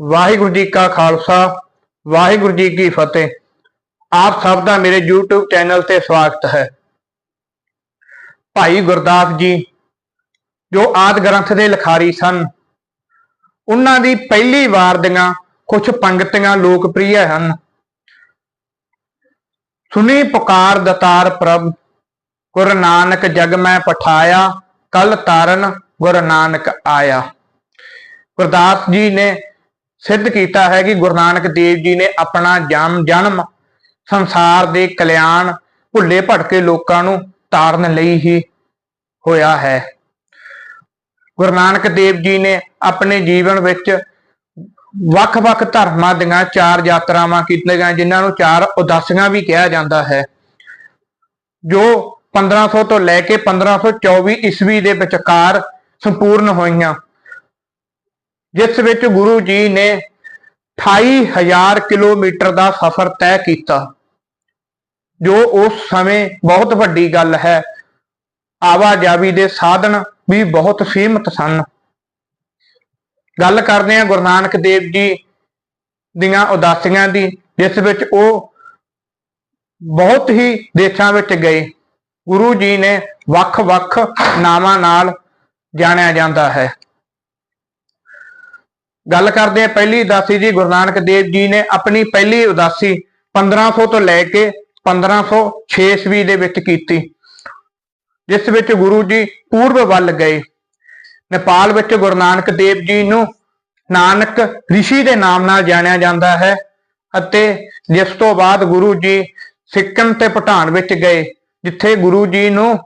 ਵਾਹਿਗੁਰੂ ਜੀ ਕਾ ਖਾਲਸਾ, ਵਾਹਿਗੁਰੂ ਜੀ ਕੀ ਫਤਿਹ। ਆਪ ਸਭ ਦਾ ਮੇਰੇ YouTube ਚੈਨਲ ਤੇ ਸਵਾਗਤ ਹੈ। ਭਾਈ ਗੁਰਦਾਸ ਜੀ, ਜੋ ਆਦ ਗ੍ਰੰਥ ਦੇ ਲਿਖਾਰੀ ਸਨ, ਉਹਨਾਂ ਦੀ ਪਹਿਲੀ ਵਾਰ ਦੀਆਂ ਕੁਝ ਪੰਗਤੀਆਂ ਲੋਕਪ੍ਰਿਯ ਹਨ। ਸੁਣੀ ਪੁਕਾਰ ਦਤਾਰ ਪ੍ਰਭ, ਗੁਰ ਨਾਨਕ ਜਗ ਮੈਂ ਪਠਾਇਆ, ਕਲ ਤਾਰਨ ਗੁਰ ਨਾਨਕ ਆਇਆ। ਗੁਰਦਾਸ ਜੀ ਨੇ ਸਿੱਧ ਕੀਤਾ ਹੈ ਕਿ ਗੁਰੂ ਨਾਨਕ ਦੇਵ ਜੀ ਨੇ ਆਪਣਾ ਜਨਮ ਜਨਮ ਸੰਸਾਰ ਦੇ ਕਲਿਆਣ ਭੁੱਲੇ ਭਟਕੇ ਲੋਕਾਂ ਨੂੰ ਤਾਰਨ ਲਈ ਹੀ ਹੋਇਆ ਹੈ। ਗੁਰੂ ਨਾਨਕ ਦੇਵ ਜੀ ਨੇ ਆਪਣੇ ਜੀਵਨ ਵਿੱਚ ਵੱਖ-ਵੱਖ ਧਰਮਾਂ ਦੀਆਂ ਚਾਰ ਯਾਤਰਾਵਾਂ ਕੀਤੀਆਂ, ਜਿਨ੍ਹਾਂ ਨੂੰ ਚਾਰ ਉਦਾਸੀਆਂ ਵੀ ਕਿਹਾ ਜਾਂਦਾ ਹੈ, ਜੋ 1500 ਤੋਂ ਲੈ ਕੇ 1524 ਈਸਵੀ ਦੇ ਵਿਚਕਾਰ ਸੰਪੂਰਨ ਹੋਈਆਂ। ਜਿਸ ਵਿੱਚ ਗੁਰੂ ਜੀ ਨੇ 28000 ਕਿਲੋਮੀਟਰ ਦਾ ਸਫ਼ਰ ਤੈਅ ਕੀਤਾ, ਜੋ ਉਸ ਸਮੇਂ ਬਹੁਤ ਵੱਡੀ ਗੱਲ ਹੈ। ਆਵਾਜਾਈ ਦੇ ਸਾਧਨ ਵੀ ਬਹੁਤ ਸੀਮਤ ਸਨ। ਗੱਲ ਕਰਦੇ ਹਾਂ ਗੁਰੂ ਨਾਨਕ ਦੇਵ ਜੀ ਦੀਆਂ ਉਦਾਸੀਆਂ ਦੀ, ਜਿਸ ਵਿੱਚ ਉਹ ਬਹੁਤ ਹੀ ਦੇਸ਼ਾਂ ਵਿੱਚ ਗਏ। ਗੁਰੂ ਜੀ ਨੇ ਵੱਖ-ਵੱਖ ਨਾਵਾਂ ਨਾਲ ਜਾਣਿਆ ਜਾਂਦਾ ਹੈ। ਗੱਲ ਕਰਦੇ ਹਾਂ, ਪਹਿਲੀ ਉਦਾਸੀ ਜੀ, ਗੁਰੂ ਨਾਨਕ ਦੇਵ ਜੀ ਨੇ ਆਪਣੀ ਪਹਿਲੀ ਉਦਾਸੀ 1500 ਤੋਂ ਲੈ ਕੇ 1506 ਈਸਵੀ ਦੇ ਵਿੱਚ ਕੀਤੀ, ਜਿਸ ਵਿੱਚ ਗੁਰੂ ਜੀ ਪੂਰਬ ਵੱਲ ਗਏ। ਨੇਪਾਲ ਵਿੱਚ ਗੁਰੂ ਨਾਨਕ ਦੇਵ ਜੀ ਨੂੰ ਨਾਨਕ ਰਿਸ਼ੀ ਦੇ ਨਾਮ ਨਾਲ ਜਾਣਿਆ ਜਾਂਦਾ ਹੈ ਅਤੇ ਜਿਸ ਤੋਂ ਬਾਅਦ ਗੁਰੂ ਜੀ ਸਿੱਕਮ ਤੇ ਭੂਟਾਨ ਵਿੱਚ ਗਏ, ਜਿੱਥੇ ਗੁਰੂ ਜੀ ਨੂੰ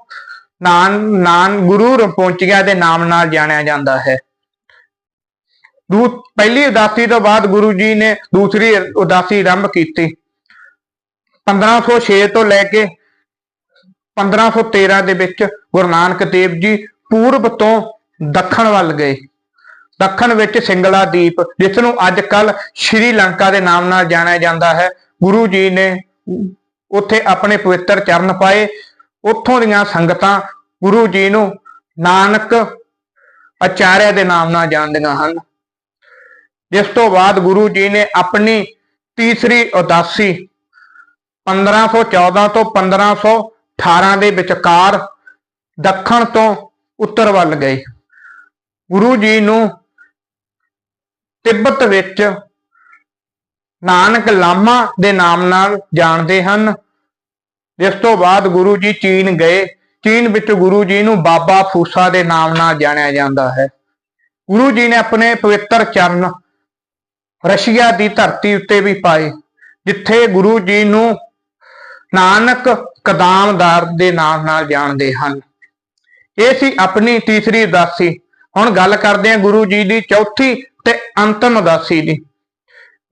ਨਾਨ ਨਾਨ ਗੁਰੂ ਰਪੋਂਚੀਆ ਦੇ ਨਾਮ ਨਾਲ ਜਾਣਿਆ ਜਾਂਦਾ ਹੈ। ਦੂ, ਪਹਿਲੀ ਉਦਾਸੀ ਤੋਂ ਬਾਅਦ ਗੁਰੂ ਜੀ ਨੇ ਦੂਸਰੀ ਉਦਾਸੀ ਆਰੰਭ ਕੀਤੀ। 1506 ਤੋਂ ਲੈ ਕੇ 1513 ਦੇ ਵਿੱਚ ਗੁਰੂ ਨਾਨਕ ਦੇਵ ਜੀ ਪੂਰਬ ਤੋਂ ਦੱਖਣ ਵੱਲ ਗਏ। ਦੱਖਣ ਵਿੱਚ ਸਿੰਗਲਾ ਦੀਪ, ਜਿਸ ਨੂੰ ਅੱਜ ਕੱਲ ਸ਼੍ਰੀ ਲੰਕਾ ਦੇ ਨਾਮ ਨਾਲ ਜਾਣਿਆ ਜਾਂਦਾ ਹੈ, ਗੁਰੂ ਜੀ ਨੇ ਉੱਥੇ ਆਪਣੇ ਪਵਿੱਤਰ ਚਰਨ ਪਾਏ। ਉੱਥੋਂ ਦੀਆਂ ਸੰਗਤਾਂ ਗੁਰੂ ਜੀ ਨੂੰ ਨਾਨਕ ਆਚਾਰਿਆ ਦੇ ਨਾਮ ਨਾਲ ਜਾਣਦੀਆਂ ਹਨ। ਜਿਸ ਤੋਂ ਬਾਅਦ ਗੁਰੂ ਜੀ ਨੇ ਆਪਣੀ ਤੀਸਰੀ ਉਦਾਸੀ 1514 ਤੋਂ 1518 ਦੇ ਵਿਚਕਾਰ ਦੱਖਣ ਤੋਂ ਉੱਤਰ ਵੱਲ ਗਏ। ਗੁਰੂ ਜੀ ਨੂੰ ਤਿੱਬਤ ਵਿੱਚ ਨਾਨਕ ਲਾਮਾ ਦੇ ਨਾਮ ਨਾਲ ਜਾਣਦੇ ਹਨ। ਜਿਸ ਤੋਂ ਬਾਅਦ ਗੁਰੂ ਜੀ ਚੀਨ ਗਏ। ਚੀਨ ਵਿੱਚ ਗੁਰੂ ਜੀ ਨੂੰ ਬਾਬਾ ਫੂਸਾ ਦੇ ਨਾਮ ਨਾਲ ਜਾਣਿਆ ਜਾਂਦਾ ਹੈ। ਗੁਰੂ ਜੀ ਨੇ ਆਪਣੇ ਪਵਿੱਤਰ ਚਰਨ ਰਸ਼ੀਆ ਦੀ ਧਰਤੀ ਉੱਤੇ ਵੀ ਪਾਏ, ਜਿੱਥੇ ਗੁਰੂ ਜੀ ਨੂੰ ਨਾਨਕ ਕਦਾਮਦਾਰ ਦੇ ਨਾਮ ਨਾਲ ਜਾਣਦੇ ਹਨ। ਇਹ ਸੀ ਆਪਣੀ ਤੀਸਰੀ ਉਦਾਸੀ। ਹੁਣ ਗੱਲ ਕਰਦੇ ਹਾਂ ਗੁਰੂ ਜੀ ਦੀ ਚੌਥੀ ਤੇ ਅੰਤਮ ਉਦਾਸੀ ਦੀ।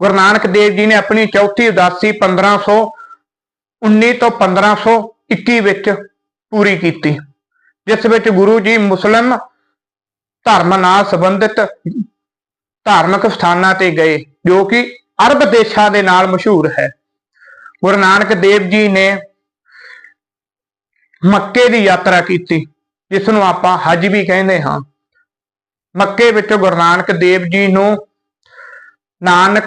ਗੁਰੂ ਨਾਨਕ ਦੇਵ ਜੀ ਨੇ ਆਪਣੀ ਚੌਥੀ ਉਦਾਸੀ 1519 ਤੋਂ 1521 ਵਿੱਚ ਪੂਰੀ ਕੀਤੀ, ਜਿਸ ਵਿੱਚ ਗੁਰੂ ਜੀ ਮੁਸਲਮ ਧਰਮ ਨਾਲ ਸੰਬੰਧਿਤ ਧਾਰਮਿਕ ਸਥਾਨਾਂ ਤੇ ਗਏ, ਜੋ ਕਿ ਅਰਬ ਦੇਸ਼ਾਂ ਦੇ ਨਾਲ ਮਸ਼ਹੂਰ ਹੈ। ਗੁਰੂ ਨਾਨਕ ਦੇਵ ਜੀ ਨੇ ਮੱਕੇ ਦੀ ਯਾਤਰਾ ਕੀਤੀ ਜਿਸ ਨੂੰ ਆਪਾਂ ਹਜ ਵੀ ਕਹਿੰਦੇ ਹਾਂ। ਮੱਕੇ ਵਿੱਚ ਗੁਰੂ ਨਾਨਕ ਦੇਵ ਜੀ ਨੂੰ ਨਾਨਕ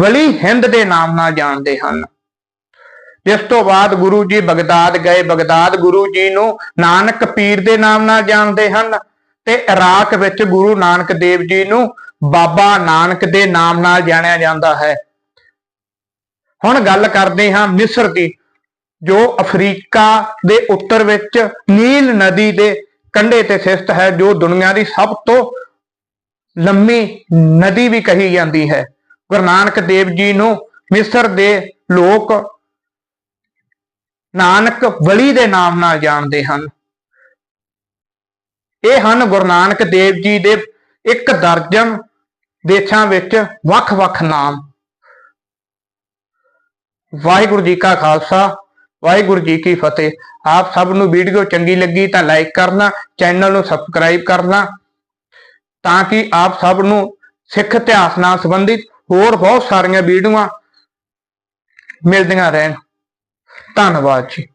ਵਲੀ ਹਿੰਦ ਦੇ ਨਾਮ ਨਾਲ ਜਾਣਦੇ ਹਨ। ਜਿਸ ਤੋਂ ਬਾਅਦ ਗੁਰੂ ਜੀ ਬਗਦਾਦ ਗਏ, ਬਗਦਾਦ ਗੁਰੂ ਜੀ ਨੂੰ ਨਾਨਕ ਪੀਰ ਦੇ ਨਾਮ ਨਾਲ ਜਾਣਦੇ ਹਨ ਤੇ ਇਰਾਕ ਵਿੱਚ ਗੁਰੂ ਨਾਨਕ ਦੇਵ ਜੀ ਨੂੰ ਬਾਬਾ ਨਾਨਕ ਦੇ ਨਾਮ ਨਾਲ ਜਾਣਿਆ ਜਾਂਦਾ ਹੈ। ਹੁਣ ਗੱਲ ਕਰਦੇ ਹਾਂ ਮਿਸਰ ਦੀ, ਜੋ ਅਫਰੀਕਾ ਦੇ ਉੱਤਰ ਵਿੱਚ ਨੀਲ ਨਦੀ ਦੇ ਕੰਢੇ ਤੇ ਸਥਿਤ ਹੈ, ਜੋ ਦੁਨੀਆ ਦੀ ਸਭ ਤੋਂ ਲੰਮੀ ਨਦੀ ਵੀ ਕਹੀ ਜਾਂਦੀ ਹੈ। ਗੁਰੂ ਨਾਨਕ ਦੇਵ ਜੀ ਨੂੰ ਮਿਸਰ ਦੇ ਲੋਕ ਨਾਨਕ ਵਲੀ ਦੇ ਨਾਮ ਨਾਲ ਜਾਣਦੇ ਹਨ। ਇਹ ਹਨ ਗੁਰੂ ਨਾਨਕ ਦੇਵ ਜੀ ਦੇ ਇੱਕ ਦਰਜਨ ਦੇਸ਼ਾਂ ਵਿੱਚ ਵੱਖ-ਵੱਖ ਨਾਮ। ਵਾਹਿਗੁਰੂ ਜੀ ਕਾ ਖਾਲਸਾ, ਵਾਹਿਗੁਰੂ ਜੀ ਕੀ ਫਤਿਹ। ਆਪ ਸਭ ਨੂੰ ਵੀਡੀਓ ਚੰਗੀ ਲੱਗੀ ਤਾਂ ਲਾਈਕ ਕਰਨਾ, ਚੈਨਲ ਨੂੰ ਸਬਸਕ੍ਰਾਈਬ ਕਰਨਾ, ਤਾਂ ਕਿ ਆਪ ਸਭ ਨੂੰ ਸਿੱਖ ਇਤਿਹਾਸ ਨਾਲ ਸੰਬੰਧਿਤ ਹੋਰ ਬਹੁਤ ਸਾਰੀਆਂ ਵੀਡੀਓਆਂ ਮਿਲਦੀਆਂ ਰਹਿਣ। ਧੰਨਵਾਦ ਜੀ।